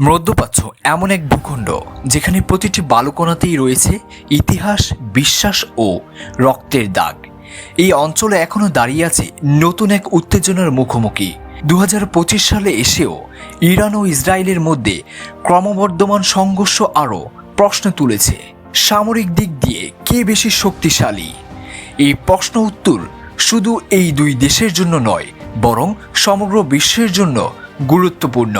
মধ্যপ্রাচ্য এমন এক ভূখণ্ড যেখানে প্রতিটি বালুকণাতেই রয়েছে ইতিহাস, বিশ্বাস ও রক্তের দাগ। এই অঞ্চলে এখনও দাঁড়িয়ে আছে নতুন এক উত্তেজনার মুখোমুখি। দু হাজার পঁচিশ সালে এসেও ইরান ও ইসরায়েলের মধ্যে ক্রমবর্ধমান সংঘর্ষ আরও প্রশ্ন তুলেছে। সামরিক দিক দিয়ে কে বেশি শক্তিশালী? এই প্রশ্ন উত্তর শুধু এই দুই দেশের জন্য নয়, বরং সমগ্র বিশ্বের জন্য গুরুত্বপূর্ণ।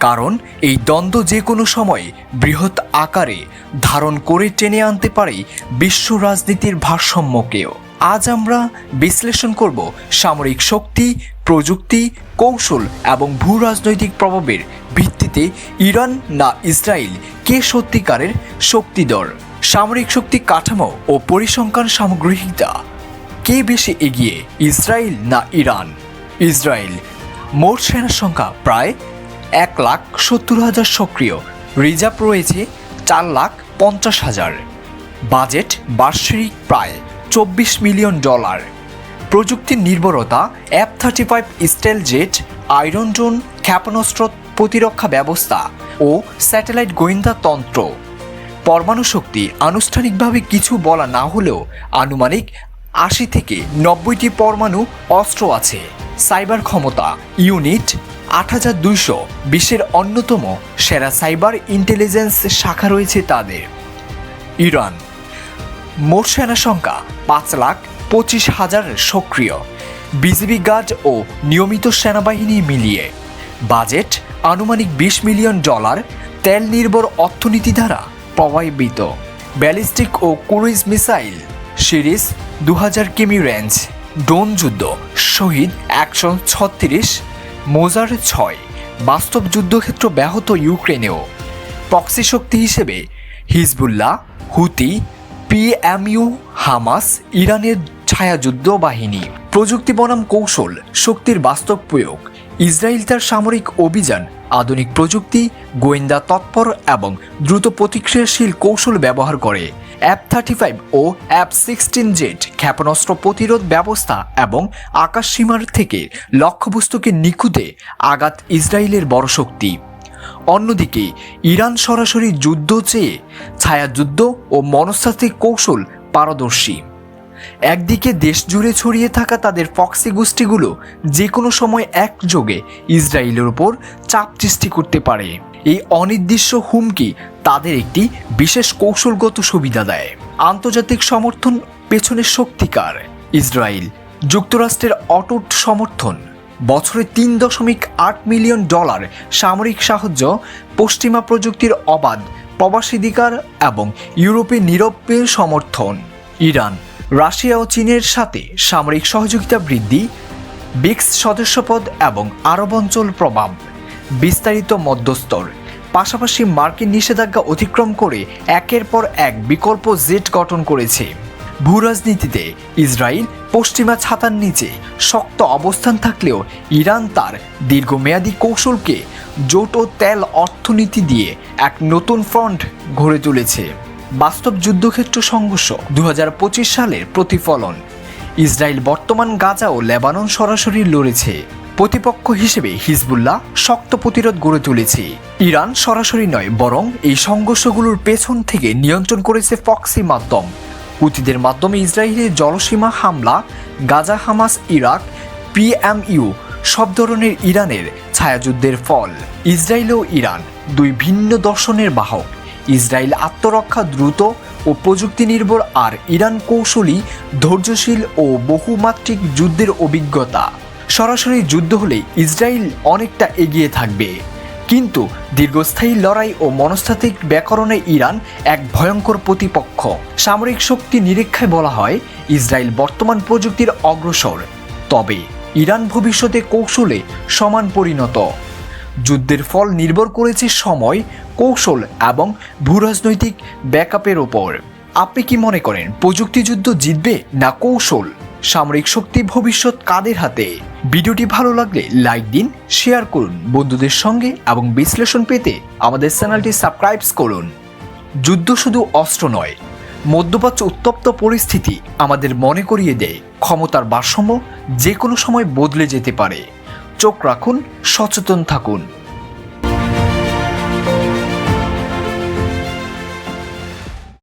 কারণ এই দ্বন্দ্ব যে কোনো সময় বৃহৎ আকারে ধারণ করে টেনে আনতে পারে বিশ্ব রাজনীতির ভারসাম্যকেও। আজ আমরা বিশ্লেষণ করব সামরিক শক্তি, প্রযুক্তি, কৌশল এবং ভূ রাজনৈতিক প্রভাবের ভিত্তিতে ইরান না ইসরায়েল কে সত্যিকারের শক্তিধর। সামরিক শক্তি কাঠামো ও পরিসংখ্যান সামগ্রিকতা কে বেশি এগিয়ে, ইসরায়েল না ইরান? ইসরায়েল, মোট সেনার সংখ্যা প্রায় এক লাখ সত্তর হাজার সক্রিয়। রিজার্ভ রয়েছে চার লাখ পঞ্চাশ হাজার। বাজেট বার্ষিক প্রায় চব্বিশ মিলিয়ন ডলার। প্রযুক্তির নির্ভরতা F thirty five stealth jet, iron drone, ক্ষেপণাস্ত্র প্রতিরক্ষা ব্যবস্থা ও স্যাটেলাইট গোয়েন্দা তন্ত্র। পরমাণু শক্তি আনুষ্ঠানিকভাবে কিছু বলা না হলেও আনুমানিক আশি থেকে নব্বইটি পরমাণু অস্ত্র আছে। সাইবার ক্ষমতা, ইউনিট আট হাজার দুইশো বিশ্বের অন্যতম সেরা সাইবার ইন্টেলিজেন্স শাখা রয়েছে তাদের। ইরান। মোট সেনা সংখ্যা পাঁচ লাখ পঁচিশ হাজার সক্রিয়। বিজিবি গার্ড ও নিয়মিত সেনাবাহিনী মিলিয়ে বাজেট আনুমানিক বিশ মিলিয়ন ডলার তেল নির্ভর অর্থনীতি দ্বারা প্রভাবিত। ব্যালিস্টিক ও ক্রুইজ মিসাইল সিরিজ দু হাজার কিমি রেঞ্জ, ড্রোন যুদ্ধ, শহীদ একশো ছত্রিশ মোজার ছয়, বাস্তব যুদ্ধক্ষেত্র ব্যাহত ইউক্রেনেও। প্রক্সি শক্তি হিসেবে হিজবুল্লাহ, হুতি, পিএমইউ, হামাস, ইরানের ছায়াযুদ্ধ বাহিনী। প্রযুক্তি বনাম কৌশল, শক্তির বাস্তব প্রয়োগ, ইসরায়েল তার সামরিক অভিযান, আধুনিক প্রযুক্তি, গোয়েন্দা তৎপর এবং দ্রুত প্রতিক্রিয়াশীল কৌশল ব্যবহার করে। অ্যাপ থার্টি ফাইভ ও অ্যাপ সিক্সটিন জেট ক্ষেপণাস্ত্র প্রতিরোধ ব্যবস্থা এবং আকাশসীমার থেকে লক্ষ্যবস্তুকে নিখুঁতে আঘাত ইসরায়েলের বড় শক্তি অন্যদিকে, ইরান সরাসরি যুদ্ধ চেয়ে ছায়াযুদ্ধ ও মনস্তাত্ত্বিক কৌশল পারদর্শী। একদিকে দেশ জুড়ে ছড়িয়ে থাকা তাদের ফক্সি গোষ্ঠীগুলো যে কোনো সময় একযোগে ইসরায়েলের উপর চাপ সৃষ্টি করতে পারে। এই অনির্দিষ্ট হুমকি তাদের একটি বিশেষ কৌশলগত সুবিধা দেয়। আন্তর্জাতিক সমর্থন পেছনের শক্তিকার ইসরায়েল যুক্তরাষ্ট্রের অটুট সমর্থন। বছরে তিন দশমিক আট মিলিয়ন ডলার সামরিক সাহায্য, পশ্চিমা প্রযুক্তির অবাধ, প্রবাসীধিকার এবং ইউরোপে নিরপের সমর্থন। ইরান, রাশিয়া ও চীনের সাথে সামরিক সহযোগিতা বৃদ্ধি, ব্রিক্স সদস্যপদ এবং আরব অঞ্চল প্রভাব। বিস্তারিত মধ্যস্তর। পাশাপাশি মার্কিন নিষেধাজ্ঞা অতিক্রম করে একের পর এক বিকল্প জেট গঠন করেছে। ভূরাজনীতিতে ইসরায়েল পশ্চিমা ছাতার নিচে শক্ত অবস্থান থাকলেও ইরান তার দীর্ঘমেয়াদী কৌশলকে জোট ও তেল অর্থনীতি দিয়ে এক নতুন ফ্রন্ট গড়ে তুলেছে। বাস্তব যুদ্ধক্ষেত্র সংঘর্ষ দু হাজার পঁচিশ সালের প্রতিফলন। ইসরায়েল বর্তমান গাজা ও লেবানন সরাসরি লড়েছে। প্রতিপক্ষ হিসেবে হিজবুল্লাহ শক্ত প্রতিরোধ গড়ে তুলেছে। ইরান সরাসরি নয়, বরং এই সংঘর্ষগুলোর পেছন থেকে নিয়ন্ত্রণ করেছে ফক্সি মাধ্যম। হুতিদের মাধ্যমে ইসরায়েলের জলসীমা হামলা, গাজা, হামাস, ইরাক, পিএমইউ সব ধরনের ইরানের ছায়াযুদ্ধের ফল। ইসরায়েল ও ইরান দুই ভিন্ন দর্শনের বাহক। ইসরায়েল আত্মরক্ষা দ্রুত ও প্রযুক্তি নির্ভর আর ইরান কৌশলী ধৈর্যশীল ও বহুমাত্রিক যুদ্ধের অভিজ্ঞতা। সরাসরি যুদ্ধ হলে ইসরায়েল অনেকটা এগিয়ে থাকবে। কিন্তু দীর্ঘস্থায়ী লড়াই ও মনস্তাত্ত্বিক ব্যাকরণে ইরান এক ভয়ঙ্কর প্রতিপক্ষ। সামরিক শক্তি নিরীক্ষায় বলা হয়, ইসরায়েল বর্তমান প্রযুক্তির অগ্রসর। তবে ইরান ভবিষ্যতে কৌশলে সমান পরিণত। যুদ্ধের ফল নির্ভর করেছে সময়, কৌশল এবং ভূরাজনৈতিক ব্যাকআপের ওপর। আপনি কি মনে করেন প্রযুক্তি যুদ্ধ জিতবে না কৌশল? সামরিক শক্তি ভবিষ্যৎ কাদের হাতে? ভিডিওটি ভালো লাগলে লাইক দিন, শেয়ার করুন, বন্ধুদের সঙ্গে এবং বিশ্লেষণ পেতে আমাদের চ্যানেলটি সাবস্ক্রাইব করুন। যুদ্ধ শুধু অস্ত্র নয়, মধ্যপ্রাচ্য উত্তপ্ত পরিস্থিতি আমাদের মনে করিয়ে দেয়। ক্ষমতার ভারসাম্য যে কোনো সময় বদলে যেতে পারে। চোখ রাখুন, সচেতন থাকুন।